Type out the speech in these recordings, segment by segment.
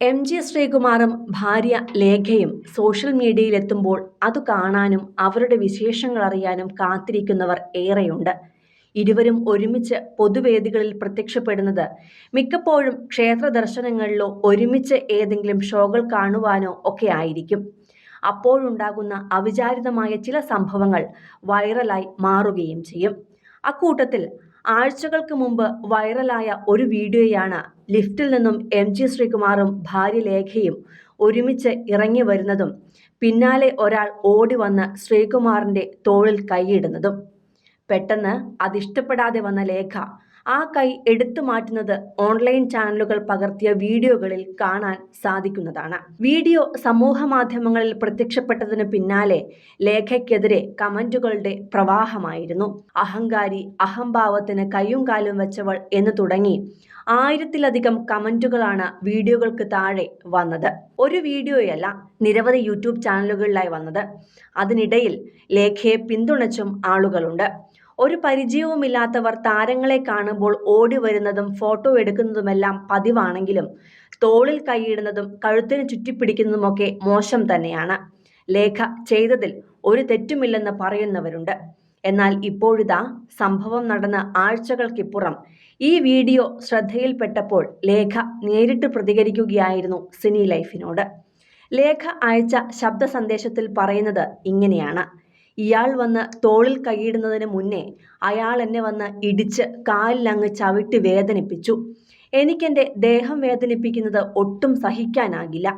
M G ശ്രീകുമാറും ഭാര്യ ലേഖയും social മീഡിയയിലെത്തുമ്പോൾ അത് കാണാനും അവരുടെ വിശേഷങ്ങൾ അറിയാനും കാത്തിരിക്കുന്നവർ ഏറെയുണ്ട്. ഇരുവരും ഒരുമിച്ച് പൊതുവേദികളിൽ പ്രത്യക്ഷപ്പെടുന്നത് മിക്കപ്പോഴും ക്ഷേത്ര ദർശനങ്ങളിലോ ഒരുമിച്ച് ഏതെങ്കിലും ഷോകൾ കാണുവാനോ ഒക്കെ ആയിരിക്കും. അപ്പോഴുണ്ടാകുന്ന അവിചാരിതമായ ചില സംഭവങ്ങൾ വൈറലായി മാറുകയും ചെയ്യും. അക്കൂട്ടത്തിൽ ആഴ്ചകൾക്ക് മുമ്പ് വൈറലായ ഒരു വീഡിയോയാണ് ലിഫ്റ്റിൽ നിന്നും എം ജി ശ്രീകുമാറും ഭാര്യ ലേഖയും ഒരുമിച്ച് ഇറങ്ങി വരുന്നതും പിന്നാലെ ഒരാൾ ഓടി വന്ന് ശ്രീകുമാറിന്റെ തോളിൽ കൈയിടുന്നതും. പെട്ടെന്ന് അതിഷ്ടപ്പെടാതെ വന്ന ലേഖ ആ കൈ എടുത്തു മാറ്റുന്നത് ഓൺലൈൻ ചാനലുകൾ പകർത്തിയ വീഡിയോകളിൽ കാണാൻ സാധിക്കുന്നതാണ്. വീഡിയോ സമൂഹ മാധ്യമങ്ങളിൽ പ്രത്യക്ഷപ്പെട്ടതിന് പിന്നാലെ ലേഖയ്ക്കെതിരെ കമന്റുകളുടെ പ്രവാഹമായിരുന്നു. അഹങ്കാരി അഹംഭാവത്തിന് കയ്യും കാലും വെച്ചവൾ എന്ന് തുടങ്ങി ആയിരത്തിലധികം കമന്റുകളാണ് വീഡിയോകൾക്ക് താഴെ വന്നത്. ഒരു വീഡിയോയല്ല നിരവധി യൂട്യൂബ് ചാനലുകളിലായി വന്നത്. അതിനിടയിൽ ലേഖയെ പിന്തുണച്ചും ആളുകളുണ്ട്. ഒരു പരിചയവുമില്ലാത്തവർ താരങ്ങളെ കാണുമ്പോൾ ഓടി വരുന്നതും ഫോട്ടോ എടുക്കുന്നതുമെല്ലാം പതിവാണെങ്കിലും തോളിൽ കൈയിടുന്നതും കഴുത്തിന് ചുറ്റിപ്പിടിക്കുന്നതുമൊക്കെ മോശം തന്നെയാണ്. ലേഖ ചെയ്തതിൽ ഒരു തെറ്റുമില്ലെന്ന് പറയുന്നവരുണ്ട്. എന്നാൽ ഇപ്പോഴിതാ സംഭവം നടന്ന ആഴ്ചകൾക്കിപ്പുറം ഈ വീഡിയോ ശ്രദ്ധയിൽപ്പെട്ടപ്പോൾ ലേഖ നേരിട്ട് പ്രതികരിക്കുകയായിരുന്നു സിനി ലൈഫിനോട് ലേഖ അയച്ച ശബ്ദ സന്ദേശത്തിൽ പറയുന്നത് ഇങ്ങനെയാണ്. ഇയാൾ വന്ന് തോളിൽ കൈയിടുന്നതിന് മുന്നേ അയാൾ എന്നെ വന്ന് ഇടിച്ച് കാലിലങ്ങ് ചവിട്ടി വേദനിപ്പിച്ചു. എനിക്കെന്റെ ദേഹം വേദനിപ്പിക്കുന്നത് ഒട്ടും സഹിക്കാനാകില്ല.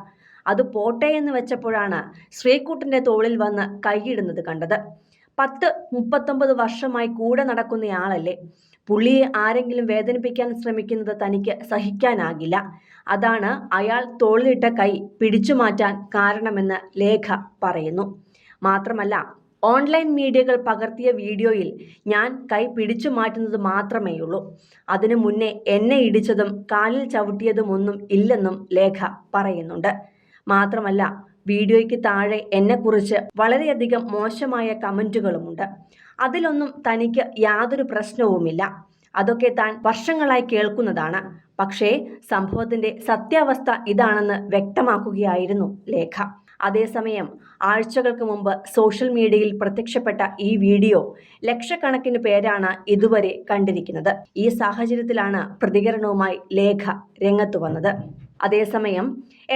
അത് പോട്ടെ എന്ന് വെച്ചപ്പോഴാണ് ശ്രീകുട്ടന്റെ തോളിൽ വന്ന് കൈയിടുന്നത് കണ്ടത്. പത്ത് മുപ്പത്തൊമ്പത് വർഷമായി കൂടെ നടക്കുന്നയാളല്ലേ. പുള്ളിയെ ആരെങ്കിലും വേദനിപ്പിക്കാൻ ശ്രമിക്കുന്നത് തനിക്ക് സഹിക്കാനാകില്ല. അതാണ് അയാൾ തോളിലിട്ട കൈ പിടിച്ചു മാറ്റാൻ കാരണമെന്ന് ലേഖ പറയുന്നു. മാത്രമല്ല ഓൺലൈൻ മീഡിയകൾ പകർത്തിയ വീഡിയോയിൽ ഞാൻ കൈ പിടിച്ചു മാറ്റുന്നത് മാത്രമേയുള്ളൂ. അതിനു മുന്നേ എന്നെ ഇടിച്ചതും കാലിൽ ചവിട്ടിയതും ഒന്നും ഇല്ലെന്നും ലേഖ പറയുന്നുണ്ട്. മാത്രമല്ല വീഡിയോയ്ക്ക് താഴെ എന്നെക്കുറിച്ച് വളരെയധികം മോശമായ കമന്റുകളുമുണ്ട് അതിലൊന്നും തനിക്ക് യാതൊരു പ്രശ്നവുമില്ല. അതൊക്കെ താൻ വർഷങ്ങളായി കേൾക്കുന്നതാണ്. പക്ഷേ സംഭവത്തിന്റെ സത്യാവസ്ഥ ഇതാണെന്ന് വ്യക്തമാക്കുകയായിരുന്നു ലേഖ. അതേസമയം ആഴ്ചകൾക്ക് മുമ്പ് സോഷ്യൽ മീഡിയയിൽ പ്രത്യക്ഷപ്പെട്ട ഈ വീഡിയോ ലക്ഷക്കണക്കിന് പേരാണ് ഇതുവരെ കണ്ടിരിക്കുന്നത്. ഈ സാഹചര്യത്തിലാണ് പ്രതികരണവുമായി ലേഖ രംഗത്തു വന്നത്. അതേസമയം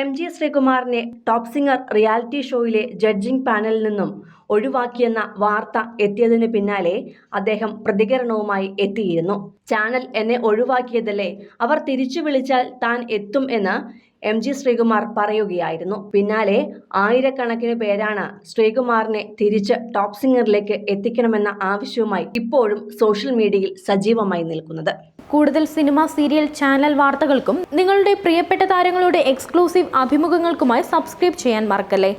എം ജി ശ്രീകുമാറിനെ ടോപ് സിംഗർ റിയാലിറ്റി ഷോയിലെ ജഡ്ജിംഗ് പാനലിൽ നിന്നും ഒഴിവാക്കിയെന്ന വാർത്ത എത്തിയതിന് പിന്നാലെ അദ്ദേഹം പ്രതികരണവുമായി എത്തിയിരുന്നു. ചാനൽ എന്നെ ഒഴിവാക്കിയതല്ലേ? അവർ തിരിച്ചു വിളിച്ചാൽ താൻ എത്തും എന്ന് എം ജി ശ്രീകുമാർ പറയുകയായിരുന്നു. പിന്നാലെ ആയിരക്കണക്കിന് പേരാണ് ശ്രീകുമാറിനെ തിരിച്ച് ടോപ്പ് സിംഗറിലേക്ക് എത്തിക്കണമെന്ന ആവശ്യവുമായി ഇപ്പോഴും സോഷ്യൽ മീഡിയയിൽ സജീവമായി നിൽക്കുന്നത്. കൂടുതൽ സിനിമ സീരിയൽ ചാനൽ വാർത്തകൾക്കും നിങ്ങളുടെ പ്രിയപ്പെട്ട താരങ്ങളുടെ എക്സ്ക്ലൂസീവ് അഭിമുഖങ്ങൾക്കുമായി സബ്സ്ക്രൈബ് ചെയ്യാൻ മറക്കല്ലേ?